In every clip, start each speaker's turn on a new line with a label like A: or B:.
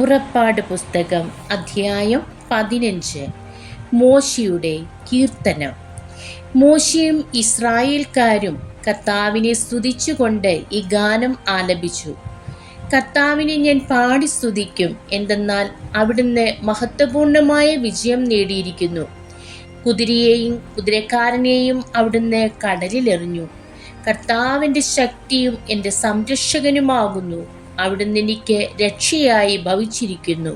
A: പുറപ്പാട് പുസ്തകം അധ്യായം പതിനഞ്ച്. മോശിയുടെ കീർത്തനം. മോശിയും ഇസ്രായേൽക്കാരും കർത്താവിനെ സ്തുതിച്ചുകൊണ്ട് ഈ ഗാനം ആലപിച്ചു. കർത്താവിനെ ഞാൻ പാടി സ്തുതിക്കും എന്തെന്നാൽ അവിടുന്ന് മഹത്വപൂർണമായ വിജയം നേടിയിരിക്കുന്നു. കുതിരയെയും കുതിരക്കാരനെയും അവിടുന്ന് കടലിലെറിഞ്ഞു. കർത്താവിന്റെ ശക്തിയും എന്റെ സംരക്ഷകനുമാകുന്നു. അവിടുന്ന് എനിക്ക് രക്ഷയായി ഭവിച്ചിരിക്കുന്നു.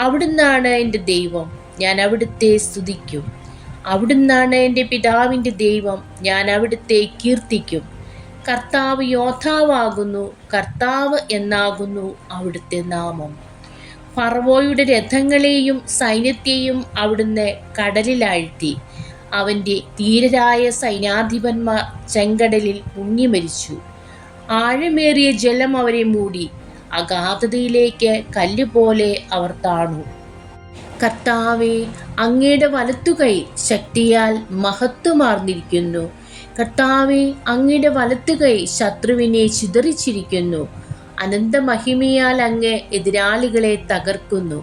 A: അവിടുന്നാണ് എന്റെ ദൈവം ഞാൻ അവിടുത്തെ സ്തുതിക്കും. അവിടുന്നാണ് എന്റെ പിതാവിന്റെ ദൈവം ഞാൻ അവിടുത്തെ കീർത്തിക്കും. കർത്താവ് യോദ്ധാവാകുന്നു കർത്താവ് എന്നാകുന്നു അവിടുത്തെ നാമം. ഫർവോയുടെ രഥങ്ങളെയും സൈന്യത്തെയും അവിടുന്ന് കടലിലാഴ്ത്തി. അവന്റെ ധീരരായ സൈന്യാധിപന്മാർ ചെങ്കടലിൽ മുങ്ങിമരിച്ചു. ആഴമേറിയ ജലം അവരെ മൂടി അഗാധതയിലേക്ക് കല്ലുപോലെ അവർ താണു. കർത്താവെ അങ്ങയുടെ വലത്തുകൈ ശക്തിയാൽ മഹത്വമാർന്നിരിക്കുന്നു. കർത്താവെ അങ്ങയുടെ വലത്തുകൈ ശത്രുവിനെ ചിതറിച്ചിരിക്കുന്നു. അനന്ത മഹിമയാൽ അങ്ങ് എതിരാളികളെ തകർക്കുന്നു.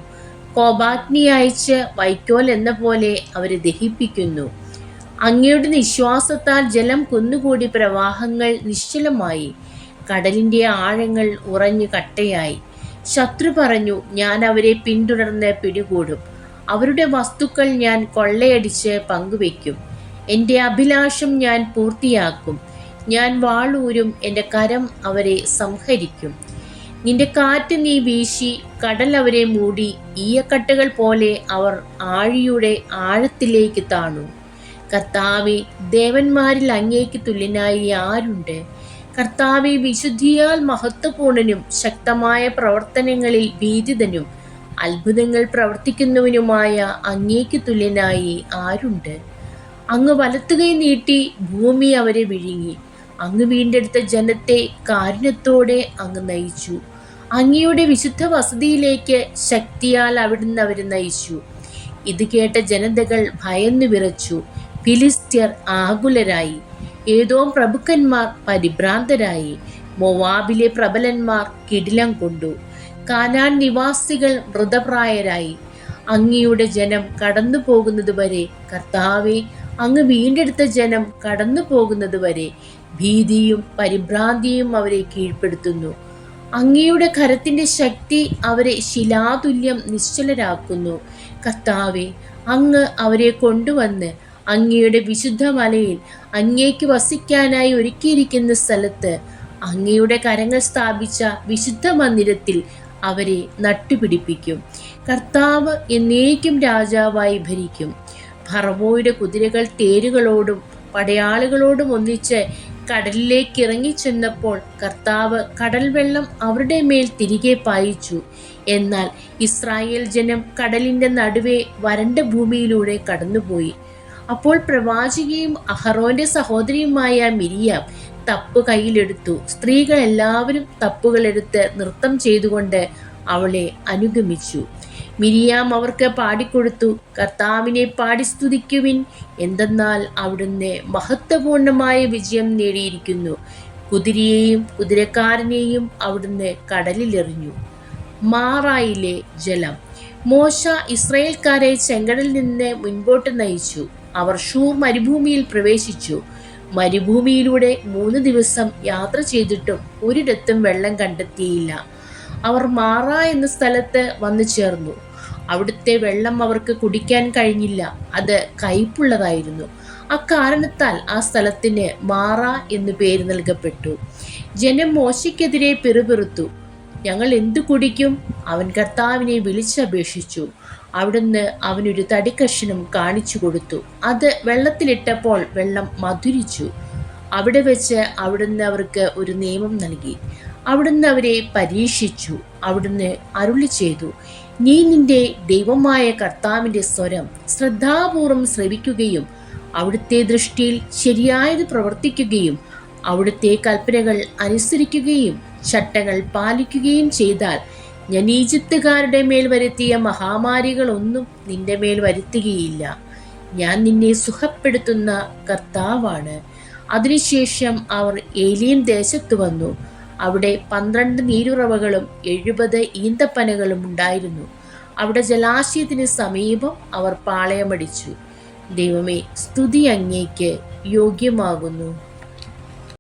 A: കോപാഗ്നി അയച്ച് വൈക്കോൽ എന്ന പോലെ അവരെ ദഹിപ്പിക്കുന്നു. അങ്ങയുടെ നിശ്വാസത്താൽ ജലം കുന്നുകൂടി പ്രവാഹങ്ങൾ നിശ്ചലമായി. കടലിന്റെ ആഴങ്ങൾ ഉറഞ്ഞു കട്ടയായി. ശത്രു പറഞ്ഞു ഞാൻ അവരെ പിന്തുടർന്ന് പിടികൂടും. അവരുടെ വസ്തുക്കൾ ഞാൻ കൊള്ളയടിച്ച് പങ്കുവെക്കും എന്റെ അഭിലാഷം ഞാൻ പൂർത്തിയാക്കും. ഞാൻ വാളൂരും എന്റെ കരം അവരെ സംഹരിക്കും. നിന്റെ കാറ്റ് നീ വീശി കടൽ അവരെ മൂടി ഈയക്കട്ടകൾ പോലെ അവർ ആഴിയുടെ ആഴത്തിലേക്ക് താണു. കർത്താവെ ദേവന്മാരിൽ അങ്ങേക്ക് തുല്യനായി ആരുണ്ട്? കർത്താവെ വിശുദ്ധിയാൽ മഹത്വപൂർണനും ശക്തമായ പ്രവർത്തനങ്ങളിൽ ഭീതിതനും അത്ഭുതങ്ങൾ പ്രവർത്തിക്കുന്നവനുമായ അങ്ങേക്ക് തുല്യനായി ആരുണ്ട്? അങ്ങ് വലത്തുകൈ നീട്ടി ഭൂമി അവരെ വിഴുങ്ങി. അങ്ങ് വീണ്ടെടുത്ത ജനത്തെ കാരുണ്യത്തോടെ അങ്ങ് നയിച്ചു. അങ്ങയുടെ വിശുദ്ധ വസതിയിലേക്ക് ശക്തിയാൽ അവിടുന്ന് അവരെ നയിച്ചു. ഇത് കേട്ട ജനതകൾ ഭയന്നു വിറച്ചു. ഫിലിസ്ത്യർ ആകുലരായി. ഏതോ പ്രഭുക്കന്മാർ പരിഭ്രാന്തരായി. മൊവാബിലെ പ്രബലന്മാർ കിടിലം കൊണ്ടു. കാനാൻ നിവാസികൾ മൃതപ്രായരായി. അങ്ങയുടെ ജനം കടന്നു പോകുന്നത് വരെ കർത്താവെ അങ്ങ് വീണ്ടെടുത്ത ജനം കടന്നു പോകുന്നത് വരെ ഭീതിയും പരിഭ്രാന്തിയും അവരെ കീഴ്പ്പെടുത്തുന്നു. അങ്ങയുടെ കരത്തിന്റെ ശക്തി അവരെ ശിലാതുല്യം നിശ്ചലരാക്കുന്നു. കർത്താവെ അങ്ങ് അവരെ കൊണ്ടുവന്ന് അങ്ങയുടെ വിശുദ്ധ മലയിൽ അങ്ങേക്ക് വസിക്കാനായി ഒരുക്കിയിരിക്കുന്ന സ്ഥലത്ത് അങ്ങയുടെ കരങ്ങൾ സ്ഥാപിച്ച വിശുദ്ധ മന്ദിരത്തിൽ അവരെ നട്ടുപിടിപ്പിക്കും. കർത്താവ് എന്നേക്കും രാജാവായി ഭരിക്കും. ഭർവോയുടെ കുതിരകൾ തേരുകളോടും പടയാളികളോടും ഒന്നിച്ച് കടലിലേക്ക് ഇറങ്ങിച്ചെന്നപ്പോൾ കർത്താവ് കടൽ വെള്ളം അവരുടെ മേൽ തിരികെ പായിച്ചു. എന്നാൽ ഇസ്രായേൽ ജനം കടലിന്റെ നടുവേ വരണ്ട ഭൂമിയിലൂടെ കടന്നുപോയി. അപ്പോൾ പ്രവാചികയും അഹറോന്റെ സഹോദരിയുമായ മിരിയാം തപ്പ് കയ്യിലെടുത്തു. സ്ത്രീകൾ എല്ലാവരും തപ്പുകളെടുത്ത് നൃത്തം ചെയ്തുകൊണ്ട് അവളെ അനുഗമിച്ചു. മിരിയാം അവർക്ക് പാടിക്കൊടുത്തു. കർത്താവിനെ പാടി സ്തുതിക്കുവിൻ. എന്തെന്നാൽ അവിടുന്ന് മഹത്വപൂർണമായ വിജയം നേടിയിരിക്കുന്നു. കുതിരയെയും കുതിരക്കാരനെയും അവിടുന്ന് കടലിലെറിഞ്ഞു. മാറായിലെ ജലം. മോശ ഇസ്രയേൽക്കാരെ ചെങ്കടലിൽ നിന്ന് മുൻപോട്ട് നയിച്ചു. അവർ ഷൂർ മരുഭൂമിയിൽ പ്രവേശിച്ചു. മരുഭൂമിയിലൂടെ മൂന്ന് ദിവസം യാത്ര ചെയ്തിട്ടും ഒരിടത്തും വെള്ളം കണ്ടെത്തിയില്ല. അവർ മാറ എന്ന സ്ഥലത്ത് വന്നു ചേർന്നു. അവിടുത്തെ വെള്ളം അവർക്ക് കുടിക്കാൻ കഴിഞ്ഞില്ല. അത് കയ്പുള്ളതായിരുന്നു. അക്കാരണത്താൽ ആ സ്ഥലത്തിന് മാറ എന്നു പേര് നൽകപ്പെട്ടു. ജനം മോശയ്ക്കെതിരെ പിറുപിറുത്തു. ഞങ്ങൾ എന്തു കുടിക്കും? അവൻ കർത്താവിനെ വിളിച്ചപേക്ഷിച്ചു. അവിടുന്ന് അവനൊരു തടിക്കഷണം കാണിച്ചു കൊടുത്തു. അത് വെള്ളത്തിലിട്ടപ്പോൾ വെള്ളം മധുരിച്ചു. അവിടെ വെച്ച് അവിടുന്ന് അവർക്ക് ഒരു നിയമം നൽകി. അവിടുന്ന് അവരെ പരീക്ഷിച്ചു. അവിടുന്ന് അരുളി ചെയ്തു. നീ നിന്റെ ദൈവമായ കർത്താവിന്റെ സ്വരം ശ്രദ്ധാപൂർവം ശ്രവിക്കുകയും അവിടുത്തെ ദൃഷ്ടിയിൽ ശരിയായത് പ്രവർത്തിക്കുകയും അവിടുത്തെ കൽപ്പനകൾ അനുസരിക്കുകയും ചട്ടങ്ങൾ പാലിക്കുകയും ചെയ്താൽ ഞാൻ ഈജിപ്തുകാരുടെ മേൽ വരുത്തിയ മഹാമാരികളൊന്നും നിന്റെ മേൽ വരുത്തുകയില്ല. ഞാൻ നിന്നെ സുഖപ്പെടുത്തുന്ന കർത്താവാണ്. അതിനുശേഷം അവർ ഏലിയൻ ദേശത്ത് വന്നു. അവിടെ പന്ത്രണ്ട് നീരുറവകളും എഴുപത് ഈന്തപ്പനകളും ഉണ്ടായിരുന്നു. അവിടെ ജലാശയത്തിന് സമീപം അവർ പാളയമടിച്ചു. ദൈവമേ സ്തുതി അങ്ങേക്ക് യോഗ്യമാകുന്നു.